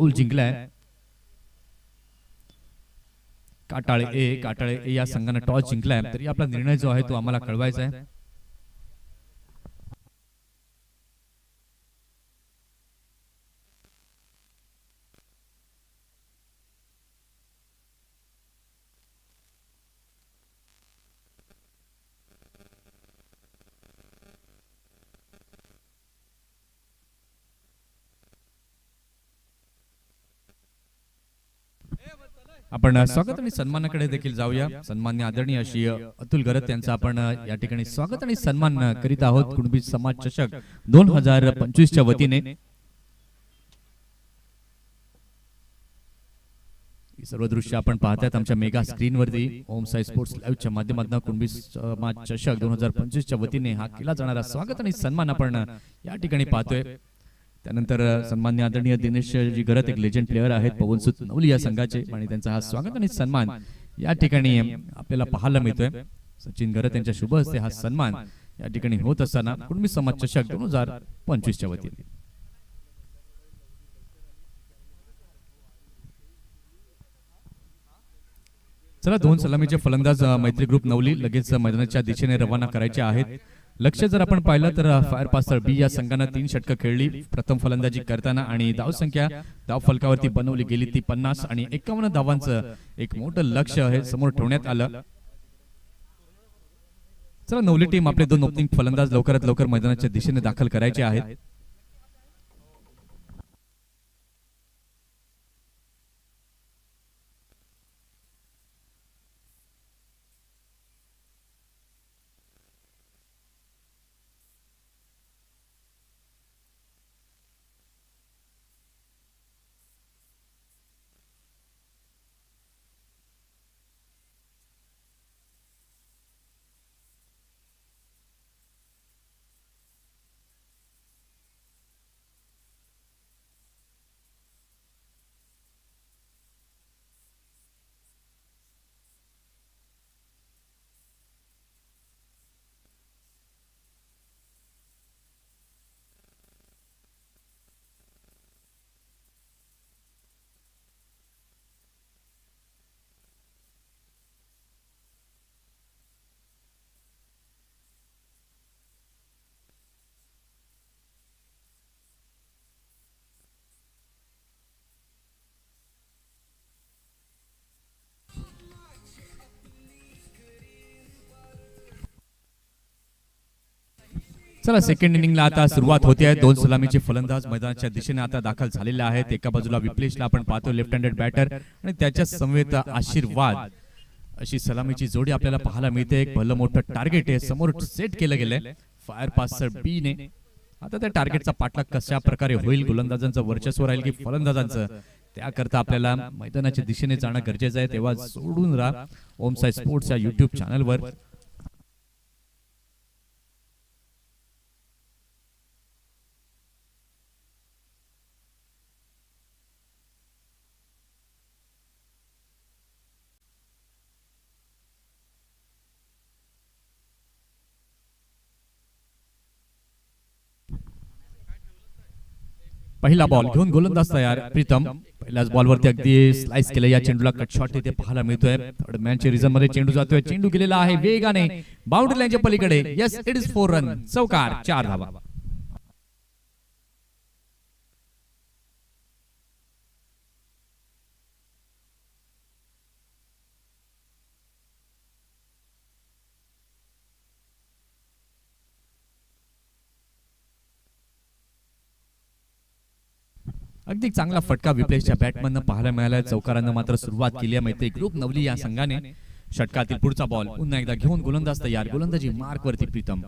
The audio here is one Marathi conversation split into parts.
गोल जिंकलाय. काटाळे ए काटाळे ए या संघानं टॉस जिंकलाय. तरी आपला निर्णय जो आहे तो आम्हाला कळवायचा आहे. आपण स्वागत आणि सन्मानाकडे देखील जाऊया. सन्मान्य आदरणीय अशी अतुल गरत यांचं आपण या ठिकाणी स्वागत आणि सन्मान करीत आहोत कुणबी समाज चषक दोन हजार पंचवीसच्या वतीने. सर्व दृश्य आपण पाहतायत आमच्या मेगा स्क्रीनवरती. ओम साई स्पोर्ट्स लाईव्हच्या माध्यमातून कुणबी समाज चषक दोन हजार पंचवीसच्या वतीने हा केला जाणारा स्वागत आणि सन्मान आपण या ठिकाणी पाहतोय. त्यानंतर सन्मान्य आदरणीय दिनेश जी गरत एक लेजंड प्लेअर आहेत पवनसुत नवली या संघाचे आणि त्यांचा हा स्वागत आणि सन्मान या ठिकाणी आपल्याला पाहायला मिळतोय. सचिन गरत यांच्या शुभ हस्ते हा सन्मान या ठिकाणी होत असताना कुटुंबी समाज चषक दोन हजार पंचवीसच्या वतीने. चला दोन सलामीचे फलंदाज मैत्री ग्रुप नवली लगेच मैदानाच्या दिशेने रवाना करायचे आहेत. लक्ष जर आपण पाहिलं तर फायर पास्टर बी या संघानं तीन षटकं खेळली. प्रथम फलंदाजी करताना आणि धाव संख्या धाव फलकावरती बनवली गेली ती पन्नास आणि एकावन्न धावांचं एक मोठं लक्ष हे समोर ठेवण्यात आलं. चला नवली टीम आपले दोन ओपनिंग फलंदाज लवकरात लवकर मैदानाच्या दिशेने दाखल करायचे आहेत. चला सेकंड इनिंगला आता सुरुवात होते आहे. दोन सलामीचे फलंदाज मैदानाच्या दिशेने आता दाखल झालेले आहेत. एका बाजूला विप्लेशला आपण पाहतो लेफ्ट हँडेड बॅटर आणि त्याच्या समवेत आशीर्वाद. अशी सलामीची जोडी आपल्याला पाहायला मिळते. एक भलं मोठं टार्गेट आहे. समोर सेट केलं गेलंय. फायर पासर बी ने. आता त्या टार्गेटचा पाठलाग कशा प्रकारे होईल? गोलंदाजांचं वर्चस्व राहील की फलंदाजांचं? त्याकरता आपल्याला मैदानाच्या दिशेने जाणं गरजेचं आहे. तेव्हा सोडून राहा. ओम साई स्पोर्ट्स या युट्यूब चॅनलवर पहिला बॉल घेऊन गोलंदाज तयार. प्रीतम पहिल्याच बॉलवरती अगदी स्लाइस केलं या चेंडूला कट शॉट इथे पाहायला मिळतोय. थर्ड मॅनच्या रिझनमध्ये चेंडू जातोय चेंडू गेलेला आहे वेगाने. बाउंड्री लाईनच्या पलीकडे. Yes it is four run चौकार चार धावा. अगदी चांगला फटका विप्लेशच्या बॅटमॅननं पाहायला मिळाला चौकारानं मात्र सुरुवात केली आहे मैत्री ग्रुप नवली या संघाने. षटकातील पुढचा बॉल पुन्हा एकदा घेऊन गोलंदाज तयार. गोलंदाजी मार्क वरती प्रीतम.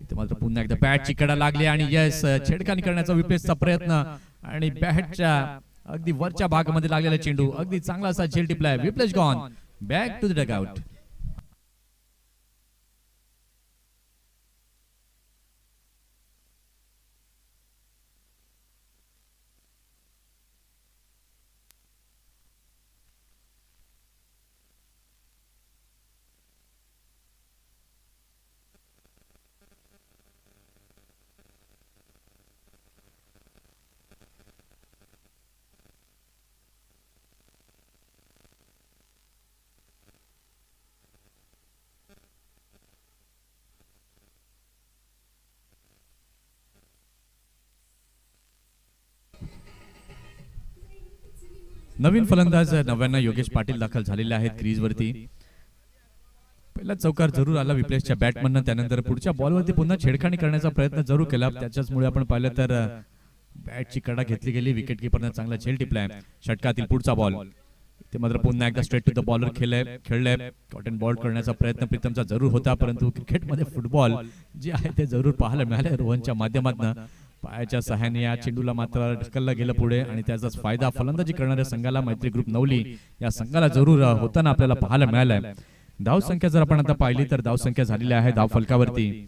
इथे मात्र पुन्हा एकदा बॅटची कडा लागली आणि यस छेडखानी करण्याचा विप्लेशचा प्रयत्न आणि बॅटच्या अगदी वरच्या भागामध्ये लागलेला चेंडू. अगदी चांगला असा झेल टिपलाय. Viplesh gone back to the dugout नवीन फलंदाज नव्यांना योगेश पाटील दाखल झालेले आहेत क्रीजवरती. पहिला चौकार जरूर आला विप्लेशच्या बॅटमननं त्यानंतर पुढच्या बॉलवरती पुन्हा छेडखाणी करण्याचा प्रयत्न जरूर केला. त्याच्याचमुळे आपण पाहिलं तर बॅटची कडा घेतली गेली. विकेट किपरनं चांगला झेल टिपलाय. षटकातील पुढचा बॉल. ते मात्र पुन्हा एकदा स्ट्रेट टू द बॉलर खेळले खेळले कॉटन बॉल करण्याचा प्रयत्न प्रीतमचा जरूर होता परंतु क्रिकेटमध्ये फुटबॉल जे आहे ते जरूर पाहायला मिळाले रोहनच्या माध्यमातून. पायाच्या सहाय्याने या चेंडूला मात्र ढकललं गेलं पुढे. आणि त्याचाच फायदा फलंदाजी करणाऱ्या संघाला मैत्री ग्रुप नवली. या संघाला जरूर होताना आपल्याला पाहायला मिळालाय. धाव संख्या जर आपण आता पाहिली तर धाव संख्या झालेली आहे. धाव फलकावरती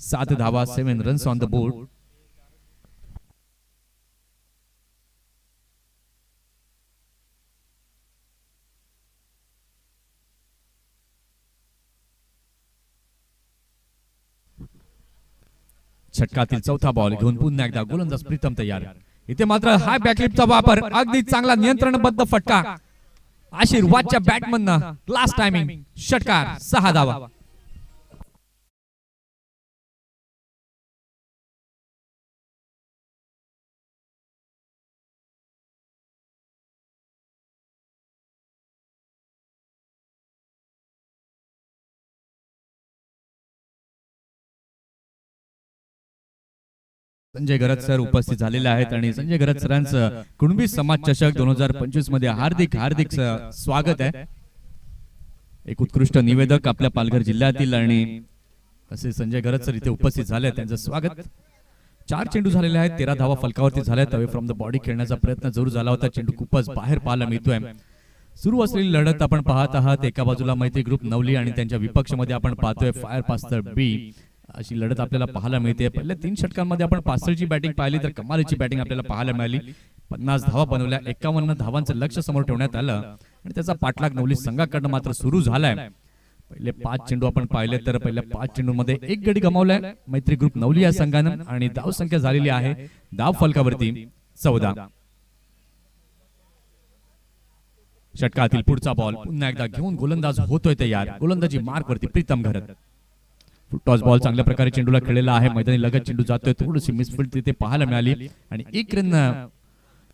सात धावा seven runs on the board षटकातील चौथा बॉल घेऊन पुन्हा एकदा गोलंदाज प्रीतम तयार. इथे मात्र हाय बॅकलिपचा वापर अगदी चांगला नियंत्रणबद्ध फटका. आशीर्वादच्या बॅटमननं लास्ट टायमिंग षटकार सहा धावा. संजय गरज सर उपस्थित झालेले आहेत आणि संजय गरज सरांचं कुणबी समाज चषक दोन हजार पंचवीसमध्ये हार्दिक हार्दिक स्वागत आहे. एक उत्कृष्ट निवेदक आपल्या पालघर जिल्ह्यातील आणि असे संजय गरज सर इथे उपस्थित झाले त्यांचं स्वागत. चार चेंडू झालेले आहेत. तेरा धावा फलकावरती झाल्यात अवे फ्रॉम द बॉडी खेळण्याचा प्रयत्न जरूर झाला होता. चेंडू खूपच बाहेर पाहायला मिळतोय. सुरू असलेली लढत आपण पाहत आहात. एका बाजूला मैत्री ग्रुप नवली आणि त्यांच्या विपक्षमध्ये आपण पाहतोय. फायर पास्तर बी. अशी लढत आपल्याला पाहायला मिळते. पहिल्या तीन षटकांमध्ये आपण पासष्टची बॅटिंग पाहिली तर कमालीची बॅटिंग आपल्याला पाहायला मिळाली. पन्नास धावा बनवल्या एकावन्न धावांचं लक्ष समोर ठेवण्यात आलं. आणि त्याचा पाठलाग नवली संघाकडनं मात्र सुरू झालाय. पहिले पाच चेंडू आपण पाहिले तर पहिल्या पाच चेंडूमध्ये एक गडी गमावलाय. मैत्री ग्रुप नवली या संघानं आणि धाव संख्या झालेली आहे धाव फलकावरती चौदा. षटकातील पुढचा बॉल पुन्हा एकदा घेऊन गोलंदाज होतोय तयार. गोलंदाजी मार्क वरती प्रीतम घरत. टॉस बॉल चांगल्या प्रकारे चेंडूला खेळलेला आहे. मैदानी लगत चेंडू जातोय. थोडीशी मिसफिल्ड तिथे पाहायला मिळाली. आणि एक रन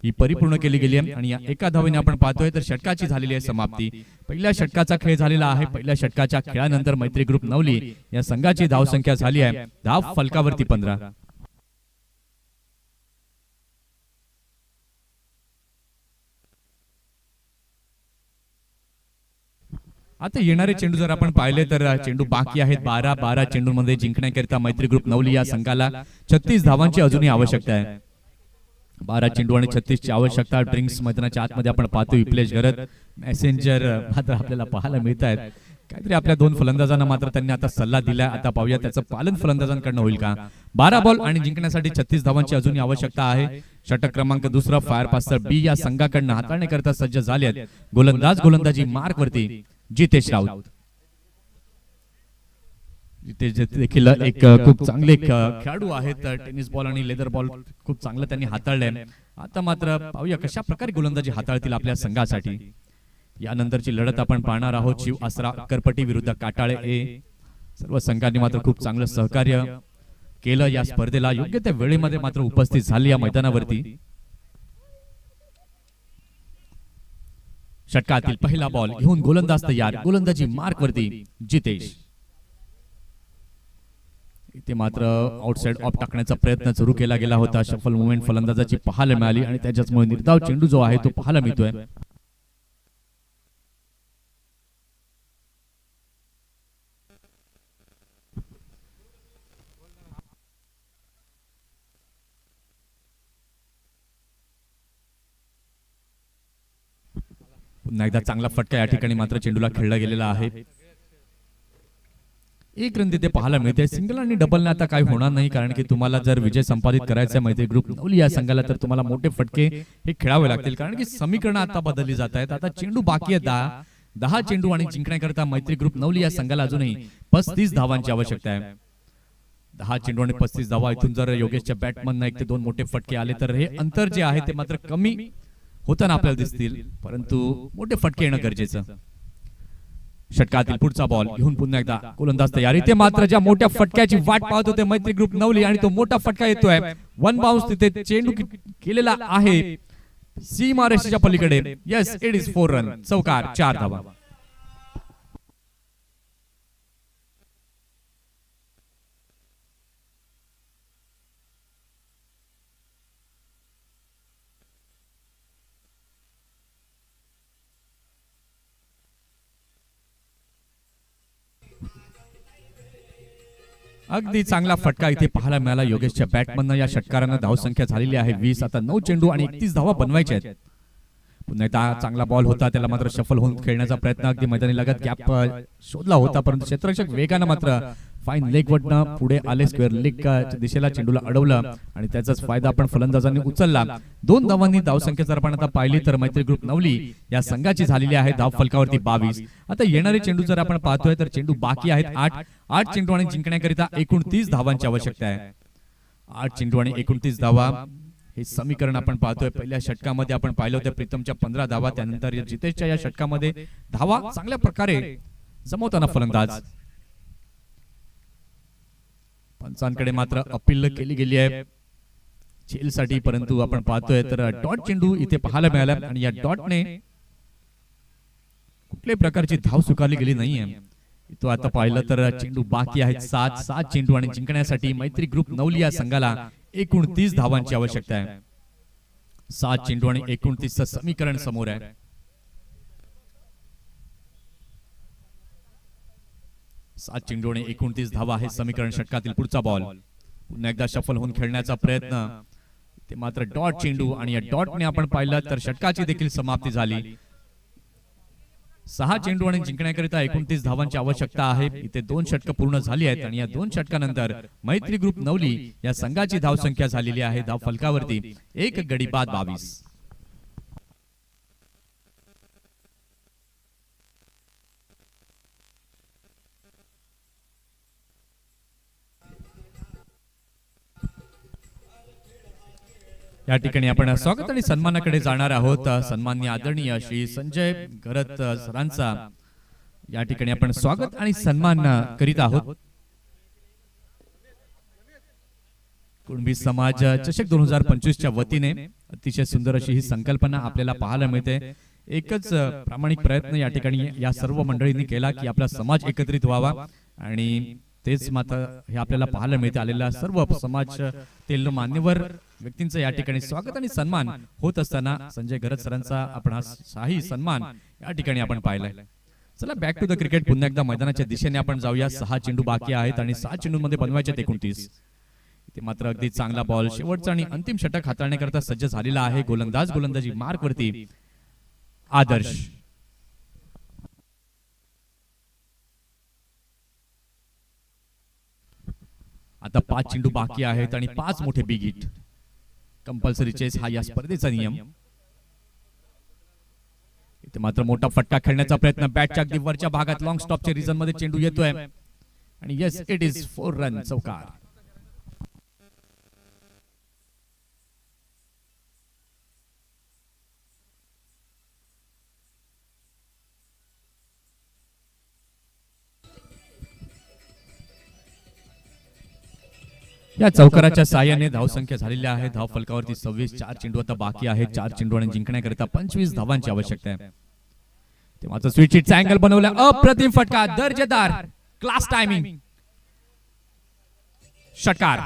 ही परिपूर्ण केली गेली आहे. आणि या एका धावेने आपण पाहतोय तर षटकाची झालेली आहे समाप्ती. पहिल्या षटकाचा खेळ झालेला आहे. पहिल्या षटकाच्या खेळानंतर मैत्री ग्रुप नवली. या संघाची धाव संख्या झाली आहे. धाव फलकावरती पंधरा. आता येणारे चेंडू जर आपण पाहिले तर चेंडू बाकी आहेत. बारा बारा चेंडूमध्ये जिंकण्याकरिता मैत्री ग्रुप नवली या संघाला छत्तीस धावांची अजूनही आवश्यकता आहे. बारा चेंडू आणि छत्तीस ची आवश्यकता ड्रिंक्स मैदानाच्या आतमध्ये आपण पाहतो विप्लेश गरज मॅसेंजर मात्र आपल्याला पाहायला मिळत आहेत काहीतरी आपल्या दोन फलंदाजांना मात्र त्यांनी आता सल्ला दिलाय. आता पाहूया त्याचं पालन फलंदाजांकडनं होईल का? बारा बॉल आणि जिंकण्यासाठी छत्तीस धावांची अजूनही आवश्यकता आहे. षटक क्रमांक दुसरा फायर पास्टर बी या संघाकडनं हाताळण्याकरता सज्ज झाले आहेत गोलंदाज गोलंदाजी मार्क वरती जितेश राऊत. जितेश देखील एक खूप चांगले खेळाडू आहेत टेनिस बॉल आणि लेदर बॉल खूप चांगलं त्यांनी हाताळलंय आता मात्र पाहूया कशा प्रकारे गोलंदाजी हाताळतील आपल्या संघासाठी. यानंतरची लढत आपण पाहणार आहोत. शिव आसरा करपटी विरुद्ध काटाळे ए. सर्व संघांनी मात्र खूप चांगलं सहकार्य केलं. या स्पर्धेला योग्य त्या वेळेमध्ये मात्र उपस्थित झाली या मैदानावरती. षटकातील पहिला बॉल घेऊन गोलंदाज तयार. गोलंदाजी मार्क वरती जितेश. इथे मात्र आउटसाइड ऑफ टाकण्याचा प्रयत्न सुरू केला गेला होता. शफल मुवमेंट फलंदाजाची पाहायला मिळाली आणि त्याच्याचमुळे निर्धाव चेंडू जो आहे तो पाहायला मिळतोय. पुन्हा एकदा चांगला फटका या ठिकाणी मात्र चेंडूला खेळला गेलेला आहे. एक रन तिथे पाहायला मिळते. सिंगल आणि डबलने आता काही होणार नाही कारण की तुम्हाला जर विजय संपादित करायचा आहे माहिती ग्रुप नवली या संघाला तर तुम्हाला मोठे फटके हे खेळावे लागतील कारण की समीकरण आता बदलली जात आहेत. आता चेंडू बाकी आहे दहा. दहा चेंडू आणि जिंकण्याकरता मैत्री ग्रुप नवली या संघाला अजूनही पस्तीस धावांची आवश्यकता आहे. दहा चेंडू आणि पस्तीस धावा. इथून जर योगेशच्या बॅटमन एक ते दोन मोठे फटके आले तर हे अंतर जे आहे ते मात्र कमी होताना आपल्याला दिसतील. परंतु मोठे फटके येणं गरजेचं. षटकातील पुढचा बॉल घेऊन पुन्हा एकदा गोलंदाज तयार. इथे मात्र ज्या मोठ्या फटक्याची वाट पाहत होते मैत्री ग्रुप नवली आणि तो मोठा फटका येतोय. वन बाउन्स तिथे चेंडू केलेला आहे. सीमारेषेच्या पलीकडे. Yes it is four run चौकार चार धावा. अगदी चांगला फटका इथे पाहायला मिळाला. योगेशच्या बॅटमधनं या षटकारानं धावसंख्या झालेली आहे. वीस आता नऊ चेंडू आणि एकतीस धावा बनवायच्या आहेत. पुन्हा एकदा चांगला बॉल होता. त्याला मात्र सफल होऊन खेळण्याचा प्रयत्न अगदी मैदानी लगत. गॅप शोधला होता परंतु क्षेत्ररक्षक वेगानं मात्र फाईन लेग वडनं पुढे आले स्क्वेअर लेग दिशेला चेंडूला अडवलं आणि त्याचाच फायदा आपण फलंदाजांनी उचलला. दोन धावांनी धावसंख्या जर आपण आता पाहिली तर मैत्री ग्रुप नवली. या संघाची झालेली आहे धाव फलकावरती बावीस. आता येणारे चेंडू जर आपण पाहतोय तर चेंडू बाकी आहेत आठ. आठ चेंडू आणि जिंकण्याकरिता एकूण तीस धावांची आवश्यकता आहे. आठ चेंडू आणि एकोणतीस धावा. हे समीकरण आपण पाहतोय. पहिल्या षटकामध्ये आपण पाहिलं होतं प्रीतमच्या पंधरा धावा त्यानंतर जितेशच्या या षटकामध्ये धावा चांगल्या प्रकारे जमवताना फलंदाज. पंचांकडे मात्र अपील केली गेली आहे. साठी परंतु आपण पाहतोय तर डॉट चेंडू इथे पाहायला मिळाला आणि या डॉटने कुठल्याही प्रकारची धाव स्वीकारली गेली नाहीये. तो आता पाहिलं तर चेंडू बाकी आहेत. सात सात चेंडू आणि जिंकण्यासाठी मैत्री ग्रुप नवली या संघाला एकोणतीस धावांची आवश्यकता आहे. सात चेंडू आणि एकोणतीसचं समीकरण समोर आहे. सात चेंडू आणि एकोणतीस धावा हे समीकरण षटकातील पुढचा बॉल पुन्हा एकदा सफल होऊन खेळण्याचा प्रयत्न. ते मात्र डॉट चेंडू आणि या डॉटने आपण पाहिलं तर षटकाची देखील समाप्ती झाली. सहा चेंडू आणि जिंकण्याकरिता एकोणतीस धावांची आवश्यकता आहे. इथे दोन षटक पूर्ण झाली आहेत आणि या दोन षटकानंतर मैत्री ग्रुप नवली या संघाची धावसंख्या झालेली आहे. धाव फलकावरती एक गडी बाद बावीस. या ठिकाणी आपण स्वागत आणि सन्मानाकडे जाणार आहोत. सन्मान्य आदरणीय श्री संजय घरत सरांचा. या ठिकाणी आपण स्वागत आणि सन्मान करीत आहोत. कुणबी समाज चषक दोन हजार पंचवीसच्या वतीने अतिशय सुंदर अशी ही संकल्पना आपल्याला पाहायला मिळते. एकच प्रामाणिक प्रयत्न या ठिकाणी या सर्व मंडळींनी केला की आपला समाज एकत्रित व्हावा. आणि तेच मात्र हे आपल्याला पाहायला मिळते. आलेला सर्व समाज तेल मान्यवर व्यक्तींचं या ठिकाणी स्वागत आणि सन्मान होत असताना संजय घरत सरांचा आपण हा शाही सन्मान या ठिकाणी आपण पाहिलाय. चला बॅक टू द क्रिकेट पुन्हा एकदा मैदानाच्या दिशेने आपण जाऊया. सहा चेंडू बाकी आहेत आणि सहा चेंडूमध्ये बनवायचे एकोणतीस ते मात्र अगदी चांगला बॉल शेवटचा आणि अंतिम षटक हाताळण्याकरता सज्ज झालेला आहे गोलंदाज. गोलंदाजी मार्क वरती आदर्श. आता पाच चेंडू बाकी आहेत आणि पाच मोठे बिग हिट. कंपल्सरी चेस हा या स्पर्धेचा नियम. इथे मात्र मोठा फटका खेळण्याचा प्रयत्न. बॅटच्या अगदी वरच्या भागात लॉंग स्टॉपच्या रिझनमध्ये चेंडू येतोय. आणि yes it is four run चौकार. या चौकाराच्या साह्याने धावसंख्या झालेली आहे. धाव फलकावरती सव्वीस चार चेंडू आता बाकी आहे चार चेंडू आणि जिंकण्याकरिता पंचवीस धावांची आवश्यकता आहे. ते मात्र स्विच हिटचा अँगल बनवला. अप्रतिम फटका दर्जेदार. क्लास टायमिंग षटकार.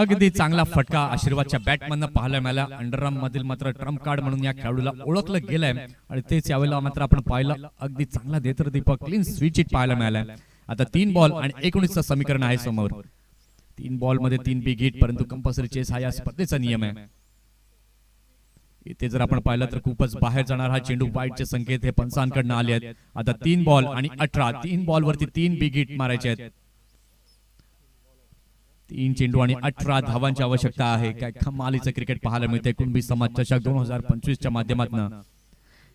अगदी चांगला फटका आशीर्वादच्या बॅटमधनं पाहायला मिळाला. अंडरआर्म मधील मात्र ट्रम्प कार्ड म्हणून या खेळाडूला ओळखलं गेलंय. आणि तेच यावेळेला मात्र आपण पाहिलं. अगदी चांगला देतर दीपक. क्लीन स्विच इट पाहायला मिळालाय. आता तीन बॉल आणि एकोणीसचं समीकरण आहे समोर. तीन बॉलमध्ये तीन बिग हिट परंतु कंपल्सरी चेस हा या स्पर्धेचा नियम आहे. इथे जर आपण पाहिलं तर खूपच बाहेर जाणार हा चेंडू वाईटचे संकेत हे पंचांकडनं आले आहेत आता तीन बॉल आणि अठरा. तीन बॉल वरती तीन बिग हिट मारायचे आहेत. तीन चेंडू आणि अठरा धावांची आवश्यकता आहे. काय खमालीचं क्रिकेट पाहायला मिळते कुणबी समाज चषक दोन हजार पंचवीसच्या माध्यमातून.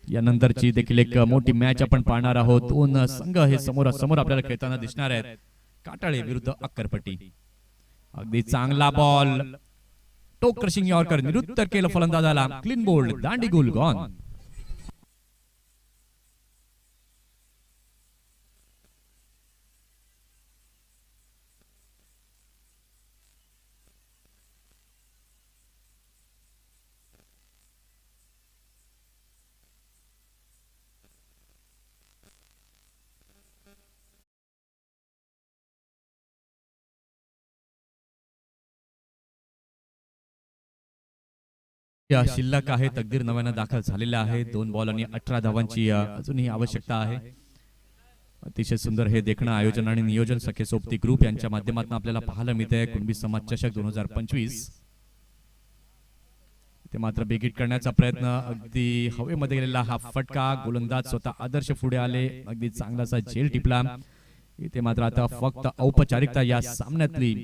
यानंतरची देखील एक मोठी मॅच आपण पाहणार आहोत. दोन संघ हे समोर समोर आपल्याला खेळताना दिसणार आहेत. काटाळे विरुद्ध अक्करपट्टी. अगदी चांगला बॉल टोक क्रशिंग यॉर्कर निरुत्तर केलं फलंदाजाला. क्लीन बोल्ड दांडी गुल गॉन या शिल्लक आहे तकदीर नव्यानं दाखल झालेल्या आहे दोन बॉल आणि अठरा धावांची अजूनही आवश्यकता आहे. अतिशय सुंदर हे देखणं आयोजन आणि नियोजन सखे सोबती ग्रुप यांच्या माध्यमातून आपल्याला पाहायला मिळते कुणबी समाज चषक दोन हजार पंचवीस. ते मात्र बेगीट करण्याचा प्रयत्न अगदी हवेमध्ये गेलेला हा फटका. गोलंदाज स्वतः आदर्श पुढे आले. अगदी चांगलासा झेल टिपला. इथे मात्र आता फक्त औपचारिकता या सामन्यातली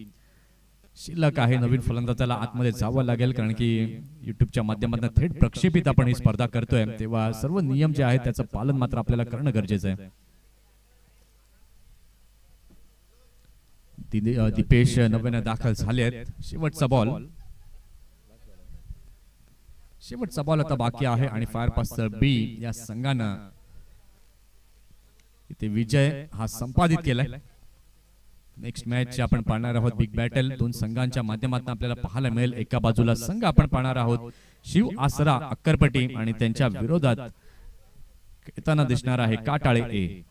शिल्लक आहे नवीन फलंदाजाला आतमध्ये जावं लागेल कारण की युट्यूबच्या माध्यमातून थेट प्रक्षेपित आपण ही स्पर्धा करतोय. तेव्हा सर्व नियम जे आहेत त्याचं पालन मात्र आपल्याला करणं गरजेचं आहे. दीपेश नव्यानं दाखल झाले आहेत शेवटचा बॉल शेवटचा बॉल आता बाकी आहे आणि फायर पास्टर बी या संघानं. इथे विजय हा संपादित केलाय. नेक्स्ट मॅच आपण पाहणार आहोत बिग बॅटल दोन संघांच्या माध्यमातून आपल्याला पाहायला मिळेल. एका बाजूला संघ आपण पाहणार आहोत शिव आसरा अक्करपटी आणि त्यांच्या विरोधात येताना दिसणार आहे काटाळे ए.